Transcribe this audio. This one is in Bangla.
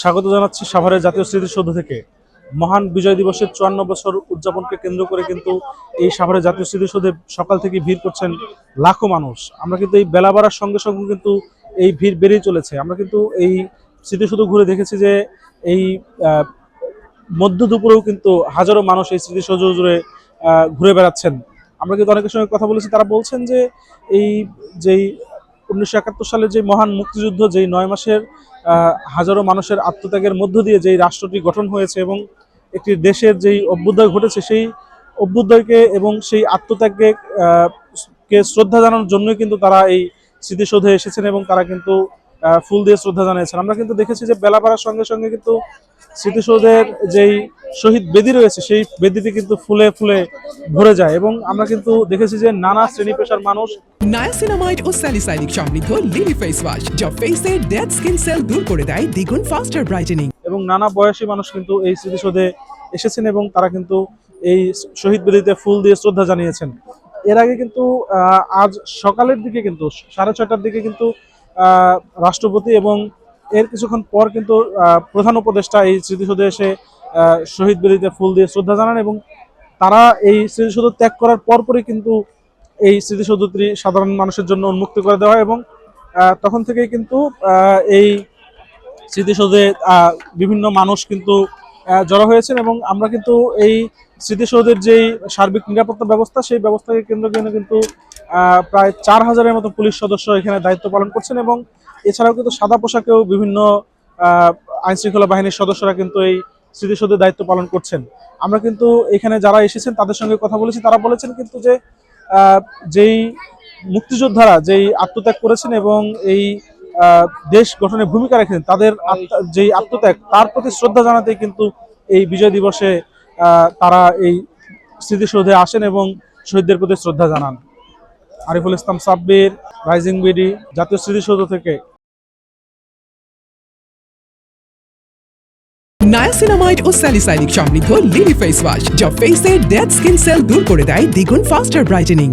স্বাগত জানাচ্ছি সাভারের জাতীয় স্মৃতিসৌধ থেকে। মহান বিজয় দিবসের চুয়ান্ন বছর উদযাপনকে কেন্দ্র করে কিন্তু এই সাভারের জাতীয় স্মৃতিসৌধে সকাল থেকে ভিড় করছেন লাখো মানুষ। আমরা কিন্তু এই বেলা বাড়ার সঙ্গে সঙ্গে কিন্তু এই ভিড় বেড়েই চলেছে। আমরা কিন্তু এই স্মৃতিসৌধ ঘুরে দেখেছি যে এই মধ্য দুপুরেও কিন্তু হাজারো মানুষ এই স্মৃতিসৌধ জুড়ে ঘুরে বেড়াচ্ছেন। আমরা কিন্তু অনেকের সঙ্গে কথা বলেছি, তারা বলছেন যে এই, যেই উনিশশো একাত্তর সালের যে মহান মুক্তিযুদ্ধ, যেই নয় মাসের হাজারো মানুষের আত্মত্যাগের মধ্য দিয়ে যেই রাষ্ট্রটি গঠন হয়েছে এবং একটি দেশের যেই অভ্যুদয় ঘটেছে, সেই অভ্যুদয়কে এবং সেই আত্মত্যাগকে কে শ্রদ্ধা জানানোর জন্যই কিন্তু তারা এই স্মৃতিসৌধে এসেছেন এবং তারা কিন্তু ফুল দিয়ে শ্রদ্ধা জানিয়েছেন। আমরা কিন্তু দেখেছি যে বেলা সঙ্গে সঙ্গে কিন্তু স্মৃতিসৌধের যেই শহীদ বেদি রয়েছে সেই বেদিটি কিন্তু ফুলে ফুলে ভরে যায় এবং আমরা কিন্তু দেখেছি যে নানা শ্রেণি পেশার মানুষ নায়াসিনামাইড ও স্যালিসাইনিক সমৃদ্ধ লিলি ফেস ওয়াশ যা ফেসের ডেড স্কিন সেল দূর করে দেয় দ্বিগুণ ফাস্টার ব্রাইটেনিং এবং নানা বয়সী মানুষ কিন্তু এই স্মৃতিসৌধে এসেছেন এবং তারা কিন্তু এই শহীদ বেদিতে ফুল দিয়ে শ্রদ্ধা জানিয়েছেন। এর আগে কিন্তু আজ সকালের দিকে কিন্তু সাড়ে ছয়টার দিকে কিন্তু রাষ্ট্রপতি এবং এর কিছুক্ষণ পর কিন্তু প্রধান উপদেষ্টা এই স্মৃতিসৌধে এসে শহীদ বেদিতে ফুল দিয়ে শ্রদ্ধা জানান এবং তারা এই স্মৃতিসৌধ ত্যাগ করার পরপরই কিন্তু এই স্মৃতিসৌধটি সাধারণ মানুষের জন্য উন্মুক্ত করে দেওয়া হয় এবং তখন থেকেই কিন্তু এই স্মৃতিসৌধে বিভিন্ন মানুষ কিন্তু জড়ো হয়েছেন এবং আমরা কিন্তু এই স্মৃতিসৌধের যেই সার্বিক নিরাপত্তা ব্যবস্থা, সেই ব্যবস্থাকে কেন্দ্র কিন্তু প্রায় চার হাজারের মতো পুলিশ সদস্য এখানে দায়িত্ব পালন করছেন এবং এছাড়াও কিন্তু সাদা পোশাকেও বিভিন্ন আইনশৃঙ্খলা বাহিনীর সদস্যরা কিন্তু এই স্মৃতিসৌধের দায়িত্ব পালন করছেন। আমরা কিন্তু এখানে যারা এসেছেন, তাদের সঙ্গে কথা বলেছি। তারা বলেছেন কিন্তু যে যেই মুক্তিযোদ্ধারা যেই আত্মত্যাগ করেছেন এবং এই দেশ গঠনে ভূমিকা রেখেছেন, তাদের যেই আত্মত্যাগ, তার প্রতি শ্রদ্ধা জানাতে কিন্তু এই বিজয় দিবসে তারা এই স্মৃতিসৌধে আসেন এবং শহীদদের প্রতি শ্রদ্ধা জানান। আরিফুল ইসলাম সাব্বির রাইজিং বিডি জাতীয় স্মৃতিসৌধ থেকে। নায়াসিনামাইড ও স্যালিসাইনিক সমৃদ্ধ লিলি ফেস ওয়াশ, যা ফেসের ডেড স্কিন সেল দূর করে দেয় দ্বিগুণ ফাস্টার ব্রাইটেনিং